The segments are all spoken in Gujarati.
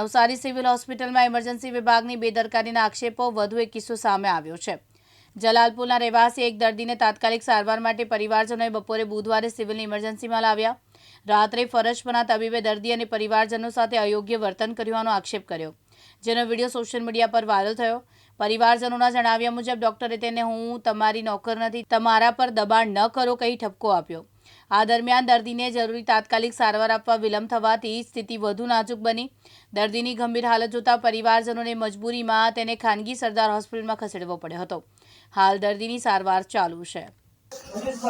નવસારી સિવિલ હોસ્પિટલમાં ઇમરજન્સી વિભાગની બેદરકારીના આક્ષેપો વધુ એક કિસ્સો સામે આવ્યો છે. જલાલપુરના રહેવાસી એક દર્દીને તાત્કાલિક સારવાર માટે પરિવારજનોએ બપોરે બુધવારે સિવિલની ઇમરજન્સીમાં લાવ્યા. રાત્રે ફરજ પરના તબીબે દર્દી અને પરિવારજનો સાથે અયોગ્ય વર્તન કર્યું આક્ષેપ કર્યો, જેનો વીડિયો સોશિયલ મીડિયા પર વાયરલ થયો. પરિવારજનોના જણાવ્યા મુજબ, ડોક્ટરે તેને હું તમારી નોકર નથી, તમારા પર દબાણ ન કરો કહી ઠપકો આપ્યો. આ દરમિયાન દર્દીને જરૂરી તાત્કાલિક સારવાર આપવા વિલંબ થવાથી સ્થિતિ વધુ નાજુક બની. દર્દીની ગંભીર હાલત જોતા પરિવારજનોને મજબૂરીમાં તેને ખાનગી સરદાર હોસ્પિટલમાં ખસેડવો પડ્યો હતો. હાલ દર્દીની સારવાર ચાલુ છે.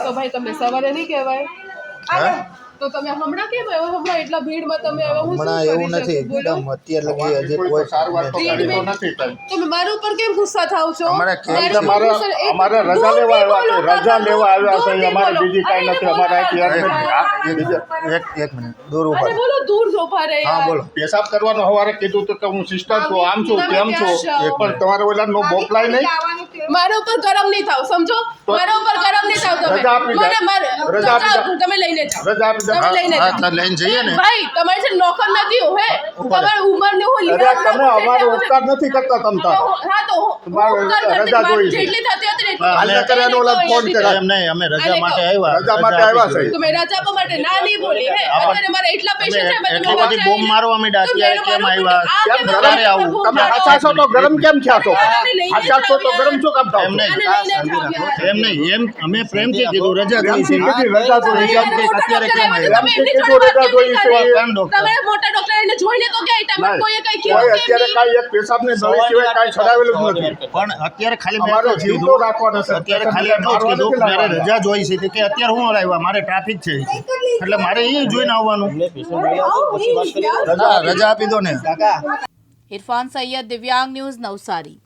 તો ભાઈ તમને સવારે નહીં કહેવાય? તો તમે હમણાં કેમ આવ્યા? હમણાં એટલા ભીડમાં તમે આવ્યા? હું હમણાં એવું નથી એકદમ અત્યારે લગી હજી કોઈ સારવાર તો કરી નથી તમે મારા ઉપર કેમ ગુસ્સા થાવ છો? અમારે કેમ મારા અમારે અમારે રજા લેવા આવ્યા છે? રજા લેવા આવ્યા છે અમારે બીજી કાઈ નથી અમારે અરે એક એક મિનિટ દૂર ઊભા બોલો દૂર ઊભા રહે હા બોલો. પેશાબ કરવાનો હવારે કીધું તો કે હું સિસ્ટર છું આમ છું તમે છું. પણ તમારે ઓલા નો બોપલાય નહીં? મારા ઉપર ગરમ નહીં થાવ સમજો? મારા ઉપર ગરમ રજા આપી દે. રજા આપી દે. તમે લઈને જાઓ. રજા આપી દે. તમે લઈને જાઓ. તો લઈને જઈએ ને. ભાઈ તમારે છે નોકર નથી હું હે તમારી ઉંમર ને હું રજા તમે અમારો ઉપકાર નથી કરતા તમ તાર હા તો તમારે રજા મારી જોઈ જેટલી થતી હતી એટલી. હા, એનો ઓલા ફોન કર્યો. એમ નહીં અમે રજા માટે આવ્યા. રજા માટે આવ્યા છે. તમે રજા આપવા માટે ના નહીં બોલી હે. અત્યારે મારા એટલા પેશન્ટ છે એટલી બધી બોમ્બ મારવા માંડ્યા તો કેમ આવ્યા? કેમ આવું? તમે? હાચા છો તો ગરમ કેમ થયા છો? હાચા છો તો ગરમ છો કામ થાવ એમ નહીં. એમ નહીં. એમ અમે જોઈ છે રજા જોઈ છે. કે અત્યારે કેમ તમે મોટા ડોક્ટર એને જોઈને તો તમે કોઈએ કઈ કીધું અત્યારે એક પેશાબની સિવાય કાંઈ છડાવેલું નથી. પણ અત્યારે ખાલી મેં અમારો એટલું જ જીવ તો રાખવાનો છે. અત્યારે ખાલી એટલું જ કીધું મારે રજા જોઈ છે કે અત્યારે હું આવ્યા મારે ટ્રાફિક છે. એટલે મારે એ જોઈને આવવાનું. રજા આપી દો ને. ઇરફાન સૈયદ દિવ્યાંગ ન્યૂઝ નવસારી.